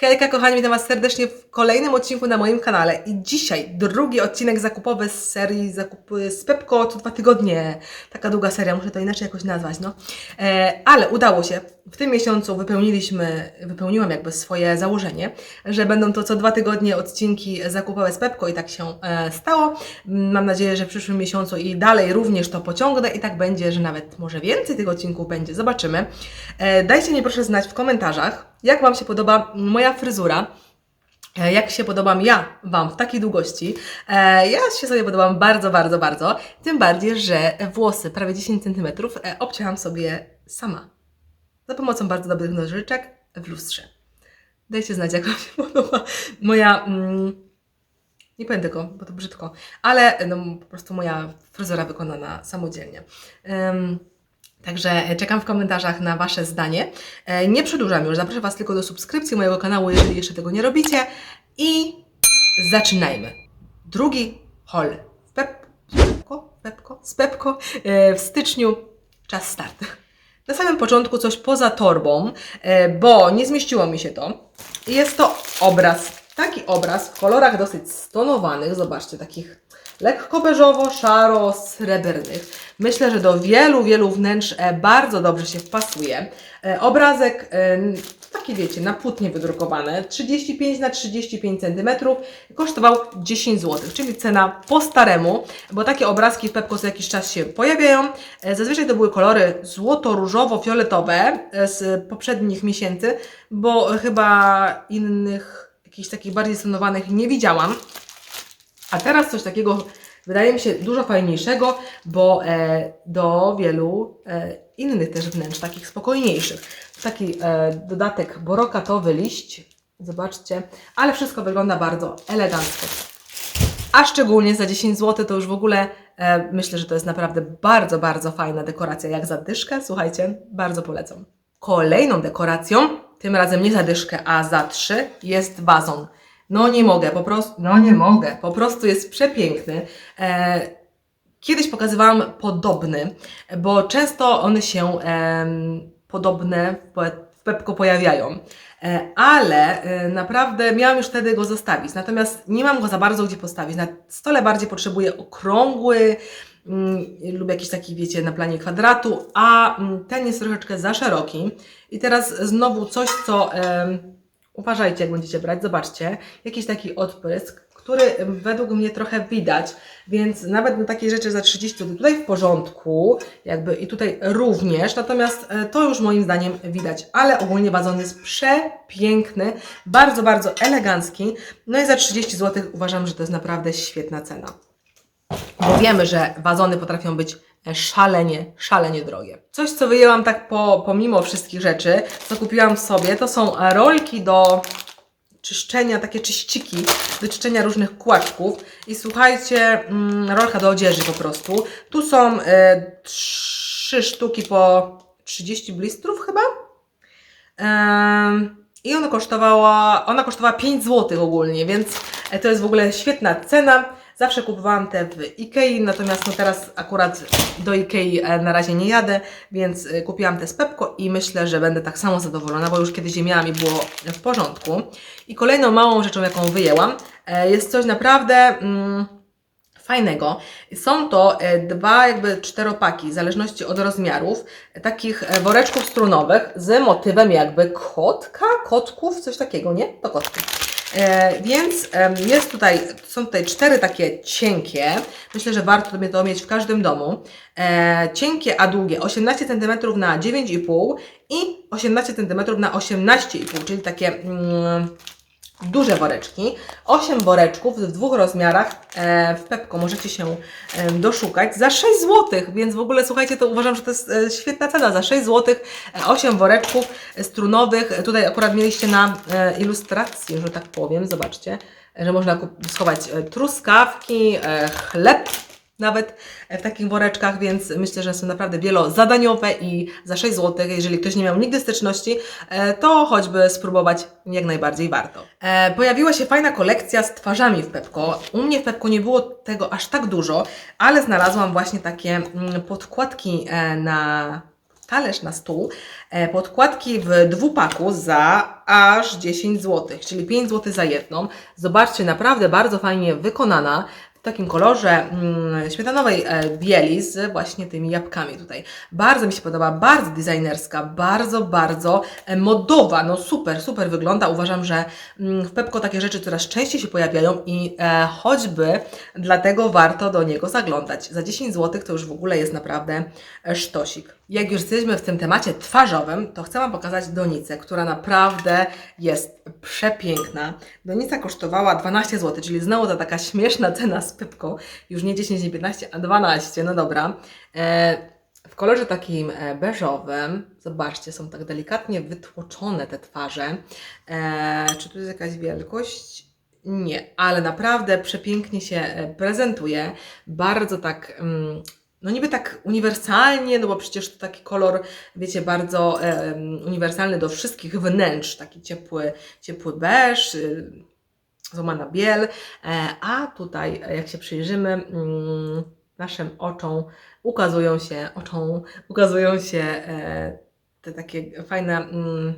Hejka kochani, witam Was serdecznie w kolejnym odcinku na moim kanale i dzisiaj drugi odcinek zakupowy z serii zakupy z Pepko co dwa tygodnie. Taka długa seria, muszę to inaczej jakoś nazwać, no. E, ale udało się. W tym miesiącu wypełniliśmy, wypełniłam jakby swoje założenie, że będą to co dwa tygodnie odcinki zakupowe z Pepko i tak się e, stało. Mam nadzieję, że w przyszłym miesiącu i dalej również to pociągnę i tak będzie, że nawet może więcej tych odcinków będzie. Zobaczymy. E, dajcie mi proszę znać w komentarzach, jak Wam się podoba moja fryzura. E, Jak się podobam ja Wam w takiej długości. Ja się sobie podobam bardzo, bardzo, bardzo. Tym bardziej, że włosy prawie 10 cm obcięłam sobie sama. Za pomocą bardzo dobrych nożyczek w lustrze. Dajcie znać, jak Wam się podoba moja. Mm, nie powiem tego, bo to brzydko, ale no, po prostu moja fryzura wykonana samodzielnie. Em, Także czekam w komentarzach na Wasze zdanie. E, Nie przedłużam już, zapraszam Was tylko do subskrypcji mojego kanału, jeżeli jeszcze tego nie robicie. I zaczynajmy. Drugi haul Pep... Pepko? Pepko? Z Pepko e, w styczniu. Czas start. Na samym początku coś poza torbą, e, bo nie zmieściło mi się to. Jest to obraz. Taki obraz w kolorach dosyć stonowanych. Zobaczcie, takich lekko beżowo-szaro-srebrnych. Myślę, że do wielu, wielu wnętrz e, bardzo dobrze się wpasuje. E, Obrazek, e, taki wiecie, na płótnie wydrukowany, 35 na 35 cm, kosztował 10 zł, czyli cena po staremu, bo takie obrazki w Pepko co jakiś czas się pojawiają. E, Zazwyczaj to były kolory złoto-różowo-fioletowe e, z poprzednich miesięcy, bo chyba innych, jakichś takich bardziej stonowanych nie widziałam. A teraz coś takiego wydaje mi się dużo fajniejszego, bo e, do wielu innych też wnętrz, takich spokojniejszych. Taki e, dodatek borokatowy liść, zobaczcie, ale wszystko wygląda bardzo elegancko. A szczególnie za 10 zł to już w ogóle e, myślę, że to jest naprawdę bardzo, bardzo fajna dekoracja. Jak za dyszkę, słuchajcie, bardzo polecam. Kolejną dekoracją, tym razem nie za dyszkę, a za 3 jest wazon. No nie mogę, po prostu, no nie mogę, po prostu jest przepiękny. E, Kiedyś pokazywałam podobny, bo często one się em, podobne w pe- w Pepko pojawiają. E, Ale e, naprawdę miałam już wtedy go zostawić. Natomiast nie mam go za bardzo gdzie postawić. Na stole bardziej potrzebuję okrągły mm, lub jakiś taki, wiecie, na planie kwadratu, a mm, ten jest troszeczkę za szeroki. I teraz znowu coś, co em, uważajcie, jak będziecie brać, zobaczcie, jakiś taki odprysk, który według mnie trochę widać, więc nawet na takie rzeczy za 30 zł tutaj w porządku, jakby i tutaj również, natomiast e, to już moim zdaniem widać, ale ogólnie wazon jest przepiękny, bardzo, bardzo elegancki, no i za 30 zł uważam, że to jest naprawdę świetna cena. Bo wiemy, że wazony potrafią być szalenie, szalenie drogie. Coś, co wyjęłam tak po, pomimo wszystkich rzeczy, co kupiłam sobie, to są rolki do czyszczenia, takie czyściki do czyszczenia różnych kłaczków. I słuchajcie, mm, rolka do odzieży po prostu. Tu są e, trzy sztuki po 30 blistrów chyba. I ona kosztowała, ona kosztowała 5 zł ogólnie, więc e, to jest w ogóle świetna cena. Zawsze kupowałam te w Ikei, natomiast no teraz akurat do Ikei e, na razie nie jadę, więc e, kupiłam te z Pepko i myślę, że będę tak samo zadowolona, bo już kiedyś je miałam i było w porządku. I kolejną małą rzeczą, jaką wyjęłam, e, jest coś naprawdę... Mm, fajnego. Są to dwa jakby czteropaki, w zależności od rozmiarów, takich woreczków strunowych z motywem jakby kotka, kotków, coś takiego, nie? To kotki. E, więc jest tutaj, są tutaj cztery takie cienkie. Myślę, że warto to mieć w każdym domu. E, cienkie, a długie 18 cm na 9,5 i 18 cm na 18,5, czyli takie mm, duże woreczki. 8 woreczków w dwóch rozmiarach e, w Pepko możecie się doszukać za 6 zł, więc w ogóle słuchajcie, to uważam, że to jest e, świetna cena. Za 6 zł 8 woreczków strunowych. Tutaj akurat mieliście na e, ilustrację, że tak powiem, zobaczcie, że można schować truskawki, chleb nawet w takich woreczkach, więc myślę, że są naprawdę wielozadaniowe i za 6 zł, jeżeli ktoś nie miał nigdy styczności, e, to choćby spróbować jak najbardziej warto. E, Pojawiła się fajna kolekcja z twarzami w Pepko. U mnie w Pepko nie było tego aż tak dużo, ale znalazłam właśnie takie mm, podkładki e, na talerz na stół. E, podkładki w dwupaku za aż 10 zł, czyli 5 zł za jedną. Zobaczcie, naprawdę bardzo fajnie wykonana. Takim kolorze mm, śmietanowej e, bieli z właśnie tymi jabłkami tutaj. Bardzo mi się podoba, bardzo designerska, bardzo, bardzo e, modowa. No super, super wygląda. Uważam, że mm, w Pepko takie rzeczy coraz częściej się pojawiają i e, choćby dlatego warto do niego zaglądać. Za 10 zł to już w ogóle jest naprawdę sztosik. Jak już jesteśmy w tym temacie twarzowym, to chcę Wam pokazać donicę, która naprawdę jest przepiękna. Donica kosztowała 12 zł, czyli znowu ta taka śmieszna cena z Pepko. Już nie 10, nie 15, a 12. No dobra. E, w kolorze takim e, beżowym, zobaczcie, są tak delikatnie wytłoczone te twarze. E, czy tu jest jakaś wielkość? Nie, ale naprawdę przepięknie się prezentuje. Bardzo tak, mm, no niby tak uniwersalnie, no bo przecież to taki kolor, wiecie, bardzo e, uniwersalny do wszystkich wnętrz. Taki ciepły, ciepły beż, y, złamana biel. E, a tutaj, e, jak się przyjrzymy, mm, naszym oczom ukazują się, oczom ukazują się e, te takie fajne, mm,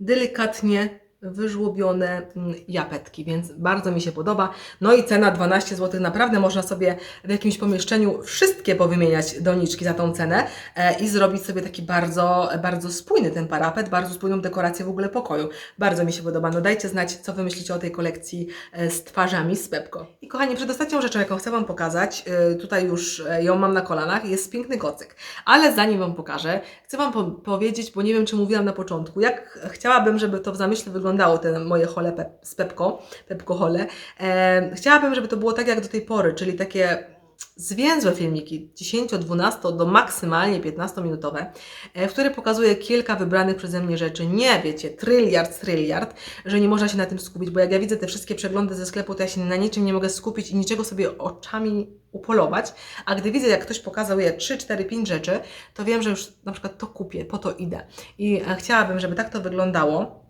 delikatnie wyżłobione mm, japetki, więc bardzo mi się podoba. No i cena 12 zł, naprawdę można sobie w jakimś pomieszczeniu wszystkie powymieniać doniczki za tą cenę e, i zrobić sobie taki bardzo, bardzo spójny ten parapet, bardzo spójną dekorację w ogóle pokoju. Bardzo mi się podoba. No dajcie znać, co Wy myślicie o tej kolekcji e, z twarzami z Pepko. I kochani, przedostatnią rzeczą, jaką chcę Wam pokazać, e, tutaj już ją mam na kolanach, jest piękny kocyk. Ale zanim Wam pokażę, chcę Wam po powiedzieć, bo nie wiem, czy mówiłam na początku, jak chciałabym, żeby to w zamyśle wyglądało, te moje hole pep z Pepko, Pepko hole. E, chciałabym, żeby to było tak jak do tej pory, czyli takie zwięzłe filmiki, 10, 12 do maksymalnie 15 minutowe, e, w które pokazuję kilka wybranych przeze mnie rzeczy. Nie wiecie, tryliard, tryliard, że nie można się na tym skupić, bo jak ja widzę te wszystkie przeglądy ze sklepu, to ja się na niczym nie mogę skupić i niczego sobie oczami upolować, a gdy widzę, jak ktoś pokazał je 3, 4, 5 rzeczy, to wiem, że już na przykład to kupię, po to idę. I e, chciałabym, żeby tak to wyglądało,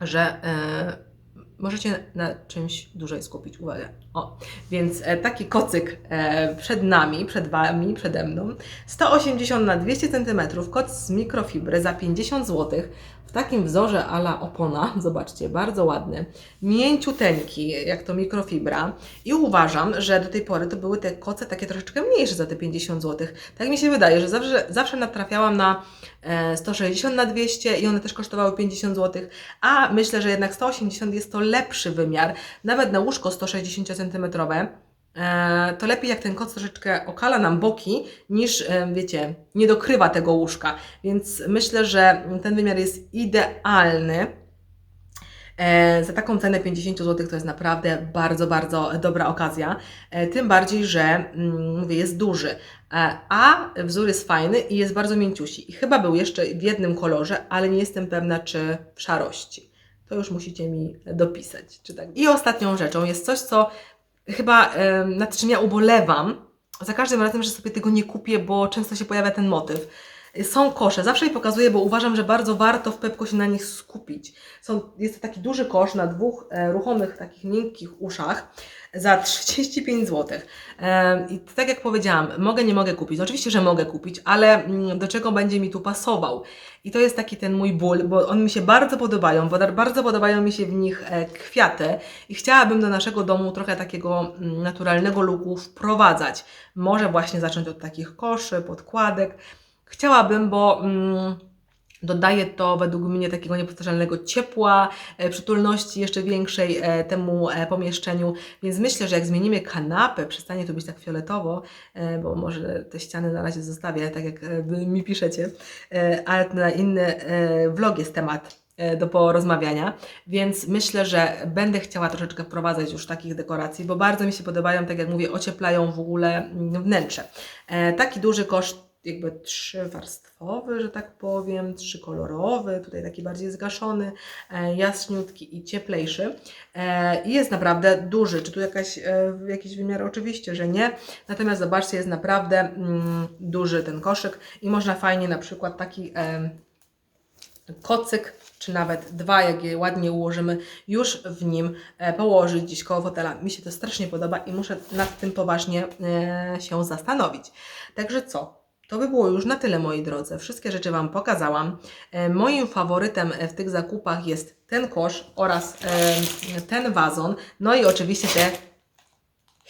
że e, możecie na czymś dłużej skupić uwagę. O, więc e, taki kocyk e, przed nami, przed Wami, przede mną. 180 na 200 cm, koc z mikrofibry za 50 zł. W takim wzorze ala opona, zobaczcie, bardzo ładny. Mięciuteńki, jak to mikrofibra. I uważam, że do tej pory to były te koce takie troszeczkę mniejsze za te 50 zł. Tak mi się wydaje, że zawsze, zawsze natrafiałam na e, 160 na 200 i one też kosztowały 50 zł, a myślę, że jednak 180 jest to lepszy wymiar. Nawet na łóżko 160 cm e, to lepiej jak ten koc troszeczkę okala nam boki, niż, e, wiecie, nie dokrywa tego łóżka. Więc myślę, że ten wymiar jest idealny. E, za taką cenę 50 zł to jest naprawdę bardzo, bardzo dobra okazja. Tym bardziej, że mm, mówię, jest duży. A wzór jest fajny i jest bardzo mięciusi. I chyba był jeszcze w jednym kolorze, ale nie jestem pewna, czy w szarości. To już musicie mi dopisać. Czy tak. I ostatnią rzeczą jest coś, co chyba nad czym ja ubolewam. Za każdym razem, że sobie tego nie kupię, bo często się pojawia ten motyw. Są kosze, zawsze je pokazuję, bo uważam, że bardzo warto w Pepko się na nich skupić. Są, jest taki duży kosz na dwóch e, ruchomych, takich miękkich uszach za 35 zł. E, I tak jak powiedziałam, mogę, nie mogę kupić. Oczywiście, że mogę kupić, ale mm, do czego będzie mi tu pasował? I to jest taki ten mój ból, bo one mi się bardzo podobają, bo bardzo podobają mi się w nich e, kwiaty i chciałabym do naszego domu trochę takiego mm, naturalnego looku wprowadzać. Może właśnie zacząć od takich koszy, podkładek. Chciałabym, bo mm, dodaje to według mnie takiego niepowtarzalnego ciepła, e, przytulności jeszcze większej e, temu e, pomieszczeniu, więc myślę, że jak zmienimy kanapę, przestanie to być tak fioletowo, e, bo może te ściany na razie zostawię, tak jak e, mi piszecie, e, ale na inny e, vlog jest temat e, do porozmawiania, więc myślę, że będę chciała troszeczkę wprowadzać już takich dekoracji, bo bardzo mi się podobają, tak jak mówię, ocieplają w ogóle mm, wnętrze. E, taki duży koszt jakby trzywarstwowy, że tak powiem, trzykolorowy, tutaj taki bardziej zgaszony, e, jaśniutki i cieplejszy. E, I jest naprawdę duży. Czy tu jakaś, e, jakiś wymiar? Oczywiście, że nie. Natomiast zobaczcie, jest naprawdę mm, duży ten koszyk i można fajnie na przykład taki kocyk, czy nawet dwa, jak je ładnie ułożymy, już w nim położyć gdzieś koło fotela. Mi się to strasznie podoba i muszę nad tym poważnie się zastanowić. Także co? To by było już na tyle, moi drodzy. Wszystkie rzeczy Wam pokazałam. E, Moim faworytem e, w tych zakupach jest ten kosz oraz e, ten wazon. No i oczywiście te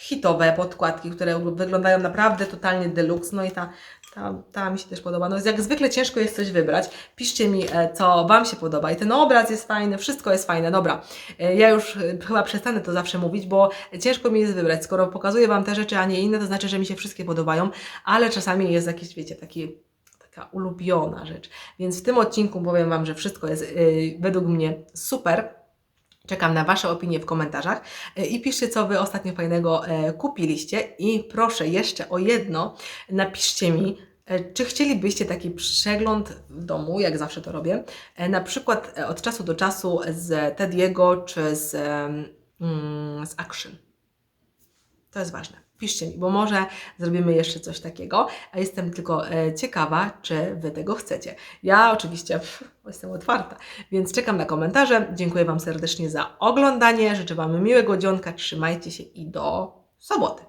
hitowe podkładki, które wyglądają naprawdę totalnie deluxe. No i ta, ta, ta mi się też podoba. No jak zwykle ciężko jest coś wybrać. Piszcie mi, e, co Wam się podoba. I ten obraz jest fajny, wszystko jest fajne. Dobra, e, ja już e, chyba przestanę to zawsze mówić, bo ciężko mi jest wybrać. Skoro pokazuję Wam te rzeczy, a nie inne, to znaczy, że mi się wszystkie podobają, ale czasami jest jakiś, wiecie, taki taka ulubiona rzecz. Więc w tym odcinku powiem Wam, że wszystko jest yy, według mnie super. Czekam na Wasze opinie w komentarzach E, i piszcie, co Wy ostatnio fajnego e, kupiliście. I proszę jeszcze o jedno, napiszcie mi, e, czy chcielibyście taki przegląd w domu, jak zawsze to robię, na przykład od czasu do czasu z Tediego czy z, mm, z Action. To jest ważne. Piszcie mi, bo może zrobimy jeszcze coś takiego, a jestem tylko e, ciekawa, czy Wy tego chcecie. Ja oczywiście pff, jestem otwarta, więc czekam na komentarze. Dziękuję Wam serdecznie za oglądanie. Życzę Wam miłego dzionka, trzymajcie się i do soboty.